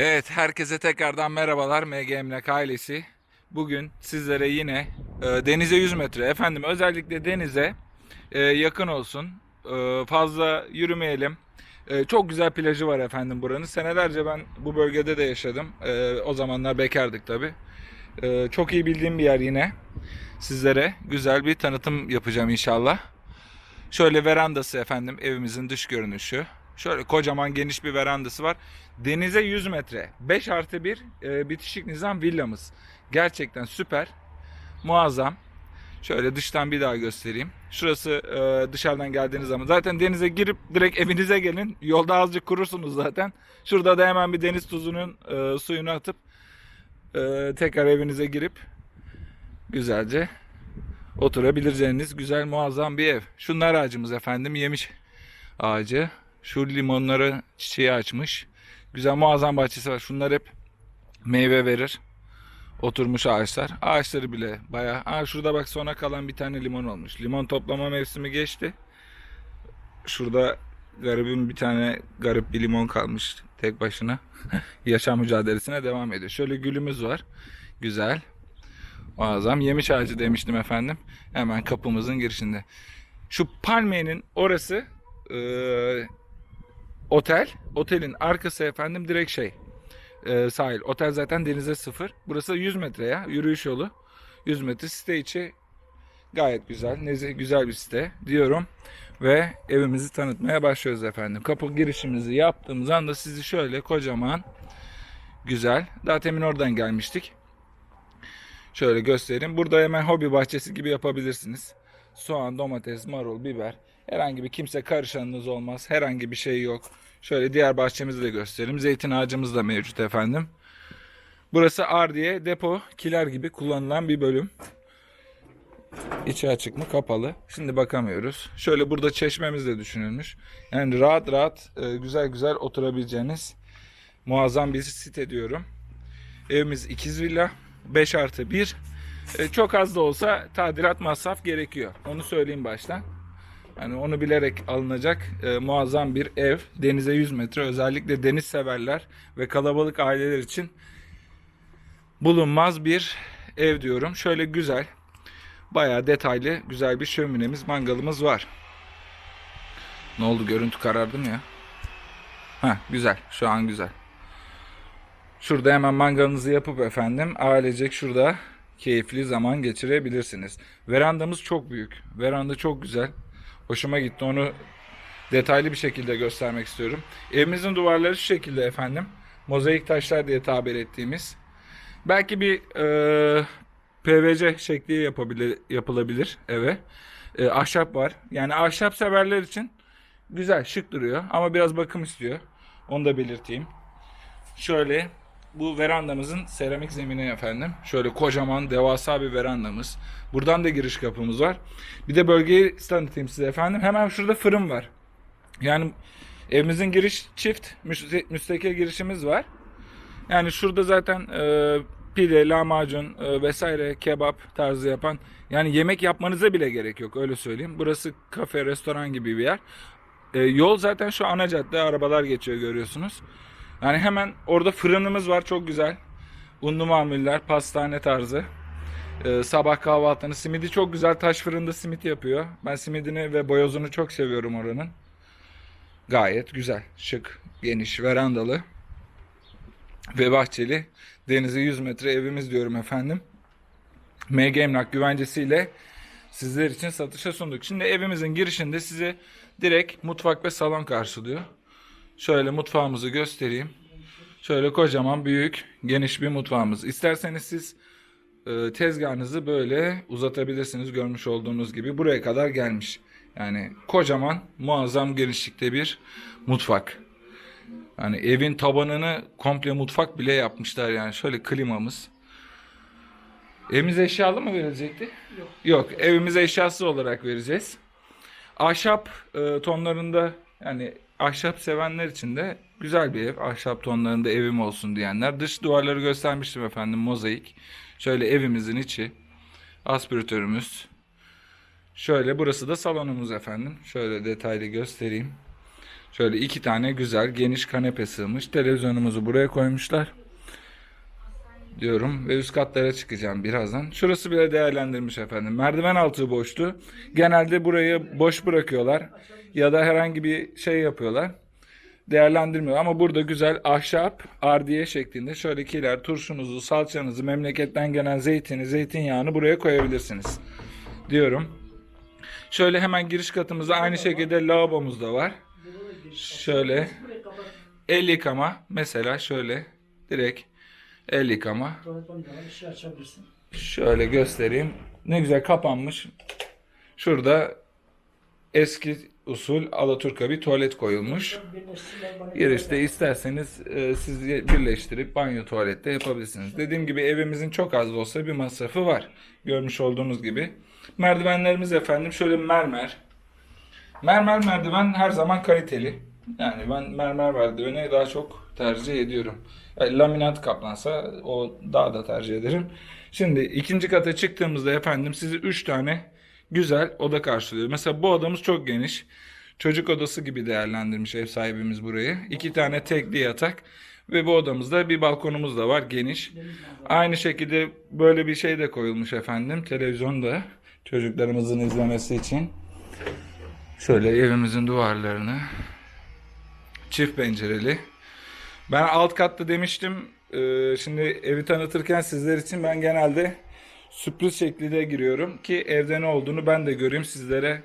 Evet, herkese tekrardan merhabalar MG Emlak ailesi. Bugün sizlere yine e, denize 100 metre, efendim özellikle denize e, yakın olsun, e, fazla yürümeyelim. E, çok güzel plajı var efendim buranın. Senelerce ben bu bölgede de yaşadım. E, o zamanlar bekardık tabi. çok iyi bildiğim bir yer yine. Sizlere güzel bir tanıtım yapacağım inşallah. Şöyle verandası efendim evimizin dış görünüşü. Şöyle kocaman geniş bir verandası var. Denize 100 metre. 5 artı 1 e, bitişik nizam villamız. Gerçekten süper. Muazzam. Şöyle dıştan bir daha göstereyim. Şurası e, dışarıdan geldiğiniz zaman. Zaten denize girip direkt evinize gelin. Yolda azıcık kurursunuz zaten. Şurada da hemen bir deniz tuzunun e, suyunu atıp e, tekrar evinize girip güzelce oturabileceğiniz güzel muazzam bir ev. Şunlar ağacımız efendim yemiş ağacı. Şu limonları çiçeği açmış. Güzel muazzam bahçesi var. Şunlar hep meyve verir. Oturmuş ağaçlar. Ağaçları bile bayağı. Aa, şurada bak sona kalan bir tane limon olmuş. Limon toplama mevsimi geçti. Şurada garibin bir tane garip bir limon kalmış tek başına. Yaşam mücadelesine devam ediyor. Şöyle gülümüz var. Güzel. Muazzam. Yemiş ağacı demiştim efendim. Hemen kapımızın girişinde. Şu palmiyenin orası eee, otel. Otelin arkası efendim direkt şey eee, sahil. Otel zaten denize sıfır. Burası 100 metre ya. Yürüyüş yolu. 100 metre site içi gayet güzel. Nezih güzel bir site diyorum. Ve evimizi tanıtmaya başlıyoruz efendim. Kapı girişimizi yaptığımız anda sizi şöyle kocaman güzel. Daha temin oradan gelmiştik. Şöyle göstereyim. Burada hemen hobi bahçesi gibi yapabilirsiniz. Soğan, domates, marul, biber. Herhangi bir kimse karışanınız olmaz. Herhangi bir şey yok. Şöyle diğer bahçemizi de göstereyim. Zeytin ağacımız da mevcut efendim. Burası ardiye depo, kiler gibi kullanılan bir bölüm. İçi açık mı? Kapalı. Şimdi bakamıyoruz. Şöyle burada çeşmemiz de düşünülmüş. Yani rahat rahat e, güzel güzel oturabileceğiniz muazzam bir site diyorum. Evimiz ikiz villa. 5 artı 1. E, çok az da olsa tadilat masraf gerekiyor. Onu söyleyeyim baştan. Yani onu bilerek alınacak e, muazzam bir ev. Denize 100 metre. Özellikle deniz severler ve kalabalık aileler için bulunmaz bir ev diyorum. Şöyle güzel. Bayağı detaylı güzel bir şöminemiz, mangalımız var. Ne oldu? Görüntü karardı mı ya? Ha güzel. Şu an güzel. Şurada hemen mangalınızı yapıp efendim ailecek şurada keyifli zaman geçirebilirsiniz. Verandamız çok büyük. Veranda çok güzel. Hoşuma gitti. Onu detaylı bir şekilde göstermek istiyorum. Evimizin duvarları şu şekilde efendim. Mozaik taşlar diye tabir ettiğimiz. Belki bir e, PVC şekli yapabilir, yapılabilir eve. E, ahşap var. Yani ahşap severler için güzel, şık duruyor. Ama biraz bakım istiyor. Onu da belirteyim. Şöyle bu verandamızın seramik zemini efendim. Şöyle kocaman devasa bir verandamız. Buradan da giriş kapımız var. Bir de bölgeyi tanıtayım size efendim. Hemen şurada fırın var. Yani evimizin giriş çift müstakil girişimiz var. Yani şurada zaten e, pide, lahmacun e, vesaire kebap tarzı yapan yani yemek yapmanıza bile gerek yok öyle söyleyeyim. Burası kafe, restoran gibi bir yer. E, yol zaten şu ana cadde arabalar geçiyor görüyorsunuz. Yani hemen orada fırınımız var çok güzel. Unlu mamuller, pastane tarzı. Ee, sabah kahvaltını, simidi çok güzel taş fırında simit yapıyor. Ben simidini ve boyozunu çok seviyorum oranın. Gayet güzel, şık, geniş, verandalı ve bahçeli. Denize 100 metre evimiz diyorum efendim. MG Emlak güvencesiyle sizler için satışa sunduk. Şimdi evimizin girişinde sizi direkt mutfak ve salon karşılıyor. Şöyle mutfağımızı göstereyim. Şöyle kocaman büyük geniş bir mutfağımız. İsterseniz siz e, tezgahınızı böyle uzatabilirsiniz görmüş olduğunuz gibi. Buraya kadar gelmiş. Yani kocaman muazzam genişlikte bir mutfak. Yani evin tabanını komple mutfak bile yapmışlar yani. Şöyle klimamız. Evimize eşyalı mı verilecekti? Yok. Yok. Evimize eşyasız olarak vereceğiz. Ahşap e, tonlarında yani ahşap sevenler için de güzel bir ev. Ahşap tonlarında evim olsun diyenler. Dış duvarları göstermiştim efendim mozaik. Şöyle evimizin içi. Aspiratörümüz. Şöyle burası da salonumuz efendim. Şöyle detaylı göstereyim. Şöyle iki tane güzel geniş kanepe sığmış. Televizyonumuzu buraya koymuşlar. Diyorum ve üst katlara çıkacağım birazdan. Şurası bile değerlendirmiş efendim. Merdiven altı boştu. Genelde burayı boş bırakıyorlar. Ya da herhangi bir şey yapıyorlar. Değerlendirmiyor ama burada güzel ahşap ardiye şeklinde şöyle kiler turşunuzu, salçanızı, memleketten gelen zeytini, zeytinyağını buraya koyabilirsiniz. Diyorum. Şöyle hemen giriş katımızda aynı şekilde lavabomuz da var. Şöyle el yıkama mesela şöyle direkt el yıkama. Şey. Şöyle göstereyim. Ne güzel kapanmış. Şurada eski usul Alaturka bir tuvalet koyulmuş. Girişte isterseniz e, siz birleştirip banyo tuvalette yapabilirsiniz. Dediğim gibi evimizin çok az da olsa bir masrafı var. Görmüş olduğunuz gibi. Merdivenlerimiz efendim şöyle mermer. Mermer merdiven her zaman kaliteli. Yani ben mermer merdiveni daha çok tercih ediyorum. Yani laminat kaplansa o daha da tercih ederim. Şimdi ikinci kata çıktığımızda efendim sizi 3 tane güzel oda karşılıyor. Mesela bu odamız çok geniş. Çocuk odası gibi değerlendirmiş ev sahibimiz burayı. İki tane tekli yatak ve bu odamızda bir balkonumuz da var geniş. Aynı şekilde böyle bir şey de koyulmuş efendim. Televizyon da çocuklarımızın izlemesi için. Şöyle evimizin duvarlarını çift pencereli. Ben alt katta demiştim. Ee, şimdi evi tanıtırken sizler için ben genelde sürpriz şeklinde giriyorum ki evde ne olduğunu ben de göreyim sizlere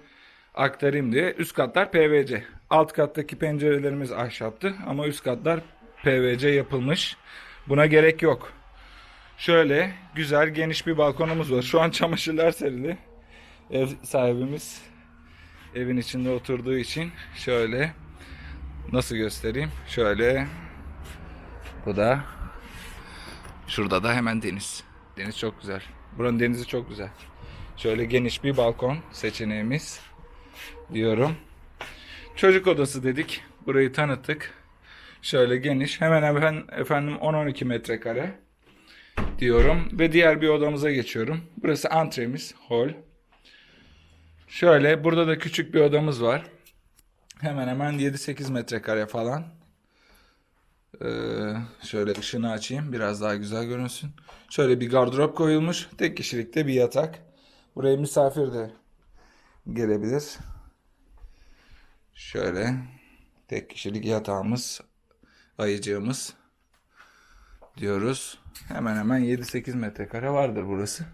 aktarayım diye. Üst katlar PVC. Alt kattaki pencerelerimiz ahşaptı ama üst katlar PVC yapılmış. Buna gerek yok. Şöyle güzel geniş bir balkonumuz var. Şu an çamaşırlar serili. Ev sahibimiz evin içinde oturduğu için şöyle nasıl göstereyim? Şöyle bu da şurada da hemen deniz. Deniz çok güzel. Buranın denizi çok güzel. Şöyle geniş bir balkon seçeneğimiz diyorum. Çocuk odası dedik. Burayı tanıttık. Şöyle geniş. Hemen hemen efendim 10-12 metrekare diyorum. Ve diğer bir odamıza geçiyorum. Burası antremiz, hol. Şöyle burada da küçük bir odamız var. Hemen hemen 7-8 metrekare falan. Ee, şöyle ışığını açayım biraz daha güzel görünsün. Şöyle bir gardırop koyulmuş. Tek kişilikte bir yatak. Buraya misafir de gelebilir. Şöyle tek kişilik yatağımız, ayıcığımız diyoruz. Hemen hemen 7-8 metrekare vardır burası.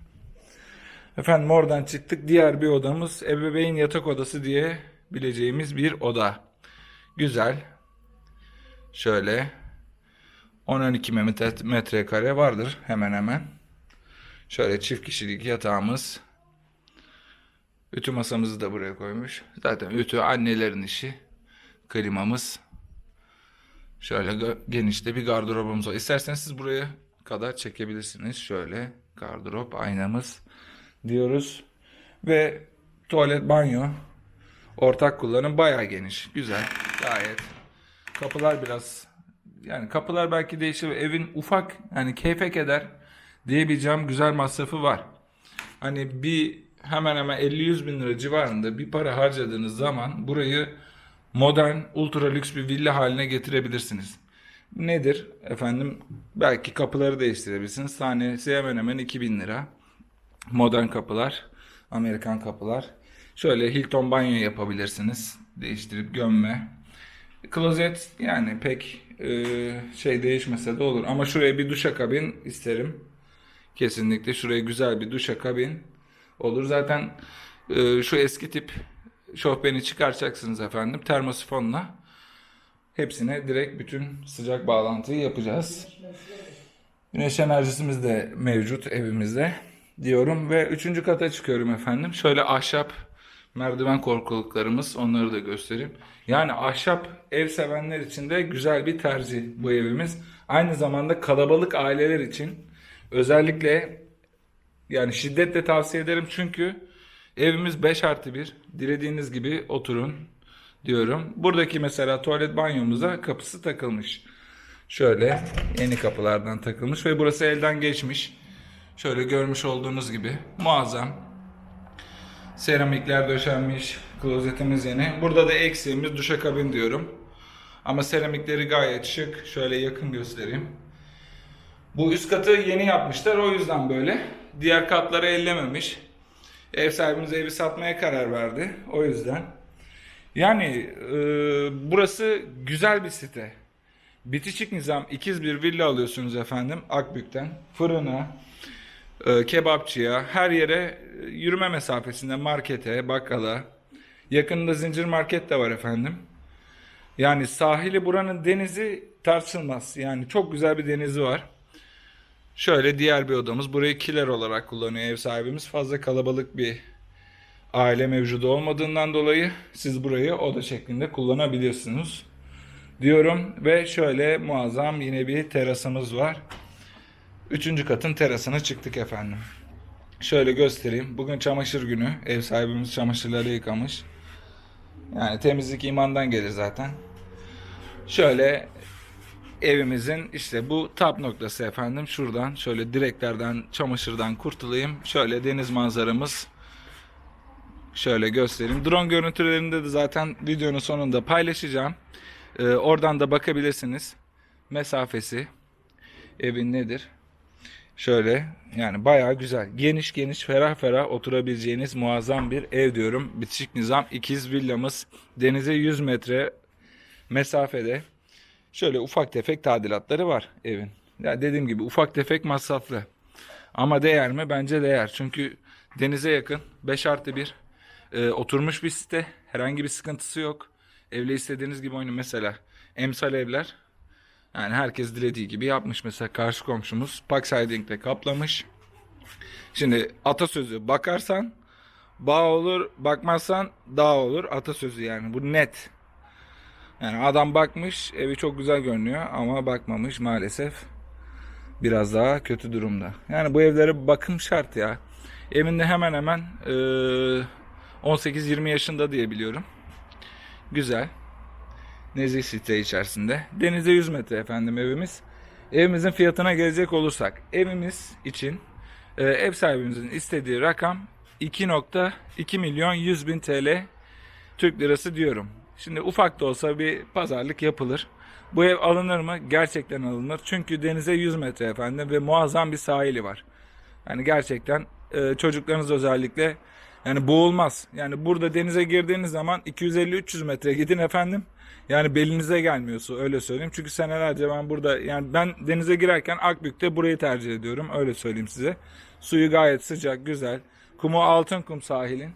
Efendim oradan çıktık. Diğer bir odamız ebeveyn yatak odası diye bileceğimiz bir oda. Güzel. Şöyle 10-12 metre- metrekare vardır hemen hemen. Şöyle çift kişilik yatağımız. Ütü masamızı da buraya koymuş. Zaten ütü annelerin işi. Klimamız. Şöyle genişte bir gardırobumuz var. İsterseniz siz buraya kadar çekebilirsiniz. Şöyle gardırop aynamız diyoruz. Ve tuvalet banyo ortak kullanım bayağı geniş. Güzel. Gayet. Kapılar biraz yani kapılar belki değişir. Evin ufak yani keyfe keder diyebileceğim güzel masrafı var. Hani bir hemen hemen 50-100 bin lira civarında bir para harcadığınız zaman burayı modern, ultra lüks bir villa haline getirebilirsiniz. Nedir efendim? Belki kapıları değiştirebilirsiniz. Tanesi hemen hemen 2000 lira. Modern kapılar, Amerikan kapılar. Şöyle Hilton banyo yapabilirsiniz. Değiştirip gömme. Klozet yani pek e, şey değişmese de olur. Ama şuraya bir duşakabin isterim. Kesinlikle şuraya güzel bir duşakabin olur. Zaten e, şu eski tip şofbeni çıkaracaksınız efendim. Termosifonla hepsine direkt bütün sıcak bağlantıyı yapacağız. Güneş enerjisimiz de mevcut evimizde diyorum ve üçüncü kata çıkıyorum efendim. Şöyle ahşap merdiven korkuluklarımız onları da göstereyim. Yani ahşap ev sevenler için de güzel bir tercih bu evimiz. Aynı zamanda kalabalık aileler için özellikle yani şiddetle tavsiye ederim çünkü evimiz 5 artı 1. Dilediğiniz gibi oturun diyorum. Buradaki mesela tuvalet banyomuza kapısı takılmış. Şöyle yeni kapılardan takılmış ve burası elden geçmiş. Şöyle görmüş olduğunuz gibi muazzam. Seramikler döşenmiş. Klozetimiz yeni. Burada da eksiğimiz duşakabin diyorum. Ama seramikleri gayet şık. Şöyle yakın göstereyim. Bu üst katı yeni yapmışlar o yüzden böyle. Diğer katları ellememiş. Ev sahibimiz evi satmaya karar verdi. O yüzden. Yani e, burası güzel bir site. Bitişik nizam ikiz bir villa alıyorsunuz efendim Akbük'ten. Fırına, kebapçıya, her yere e, yürüme mesafesinde markete, bakkala. Yakında zincir market de var efendim. Yani sahili buranın denizi tartışılmaz. Yani çok güzel bir denizi var. Şöyle diğer bir odamız. Burayı kiler olarak kullanıyor ev sahibimiz. Fazla kalabalık bir aile mevcudu olmadığından dolayı siz burayı oda şeklinde kullanabiliyorsunuz. Diyorum ve şöyle muazzam yine bir terasımız var. Üçüncü katın terasına çıktık efendim. Şöyle göstereyim. Bugün çamaşır günü. Ev sahibimiz çamaşırları yıkamış. Yani temizlik imandan gelir zaten. Şöyle evimizin işte bu tap noktası efendim. Şuradan şöyle direklerden çamaşırdan kurtulayım. Şöyle deniz manzaramız. Şöyle göstereyim. Drone görüntülerinde de zaten videonun sonunda paylaşacağım. Ee, oradan da bakabilirsiniz. Mesafesi evin nedir? Şöyle yani bayağı güzel. Geniş geniş ferah ferah oturabileceğiniz muazzam bir ev diyorum. Bitişik nizam ikiz villamız. Denize 100 metre mesafede. Şöyle ufak tefek tadilatları var evin. Ya dediğim gibi ufak tefek masraflı. Ama değer mi? Bence değer. Çünkü denize yakın 5 artı 1 e, oturmuş bir site. Herhangi bir sıkıntısı yok. Evle istediğiniz gibi oynayın. Mesela emsal evler. Yani herkes dilediği gibi yapmış. Mesela karşı komşumuz park siding'de kaplamış. Şimdi atasözü bakarsan bağ olur, bakmazsan dağ olur. Atasözü yani bu net. Yani adam bakmış, evi çok güzel görünüyor ama bakmamış maalesef. Biraz daha kötü durumda. Yani bu evlere bakım şart ya. Evinde hemen hemen eee, 18-20 yaşında diye biliyorum. Güzel. Nezih site içerisinde. Denize 100 metre efendim evimiz. Evimizin fiyatına gelecek olursak evimiz için e, ev sahibimizin istediği rakam 2.2 milyon 100 bin TL Türk lirası diyorum. Şimdi ufak da olsa bir pazarlık yapılır. Bu ev alınır mı? Gerçekten alınır. Çünkü denize 100 metre efendim ve muazzam bir sahili var. Yani gerçekten e, çocuklarınız özellikle yani boğulmaz. Yani burada denize girdiğiniz zaman 250-300 metre gidin efendim. Yani belinize gelmiyor su öyle söyleyeyim. Çünkü senelerce ben burada yani ben denize girerken Akbük'te burayı tercih ediyorum. Öyle söyleyeyim size. Suyu gayet sıcak, güzel. Kumu altın kum sahilin.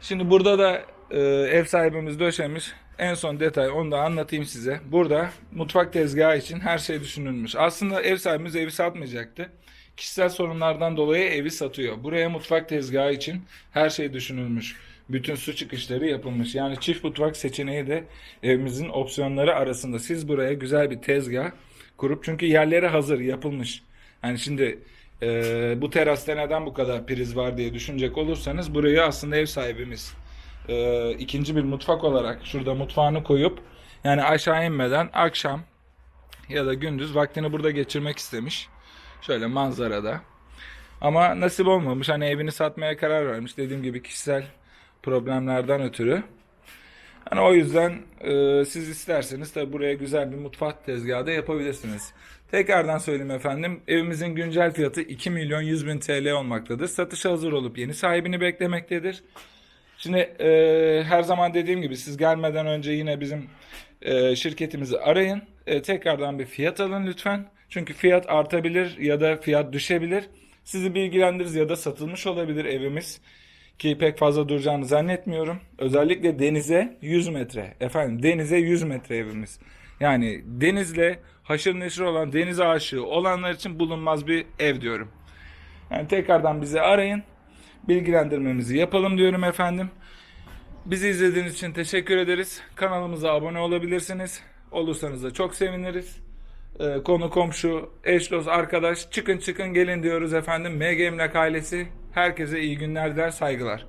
Şimdi burada da e, ev sahibimiz döşemiş. En son detay onu da anlatayım size. Burada mutfak tezgahı için her şey düşünülmüş. Aslında ev sahibimiz evi satmayacaktı. Kişisel sorunlardan dolayı evi satıyor. Buraya mutfak tezgahı için her şey düşünülmüş. Bütün su çıkışları yapılmış. Yani çift mutfak seçeneği de evimizin opsiyonları arasında. Siz buraya güzel bir tezgah kurup çünkü yerleri hazır yapılmış. Yani şimdi e, bu terasta neden bu kadar priz var diye düşünecek olursanız burayı aslında ev sahibimiz e, ikinci bir mutfak olarak şurada mutfağını koyup yani aşağı inmeden akşam ya da gündüz vaktini burada geçirmek istemiş. Şöyle manzarada. Ama nasip olmamış. Hani evini satmaya karar vermiş. Dediğim gibi kişisel problemlerden ötürü. Hani o yüzden e, siz isterseniz tabi buraya güzel bir mutfak tezgahı da yapabilirsiniz. Tekrardan söyleyeyim efendim. Evimizin güncel fiyatı 2 milyon 100 bin TL olmaktadır. Satışa hazır olup yeni sahibini beklemektedir. Şimdi e, her zaman dediğim gibi siz gelmeden önce yine bizim e, şirketimizi arayın. E, tekrardan bir fiyat alın lütfen. Çünkü fiyat artabilir ya da fiyat düşebilir. Sizi bilgilendiririz ya da satılmış olabilir evimiz. Ki pek fazla duracağını zannetmiyorum. Özellikle denize 100 metre. Efendim denize 100 metre evimiz. Yani denizle haşır neşir olan deniz aşığı olanlar için bulunmaz bir ev diyorum. Yani tekrardan bizi arayın. Bilgilendirmemizi yapalım diyorum efendim. Bizi izlediğiniz için teşekkür ederiz. Kanalımıza abone olabilirsiniz. Olursanız da çok seviniriz. Ee, konu komşu, eş dost, arkadaş çıkın çıkın gelin diyoruz efendim. MG Emlak ailesi herkese iyi günler der saygılar.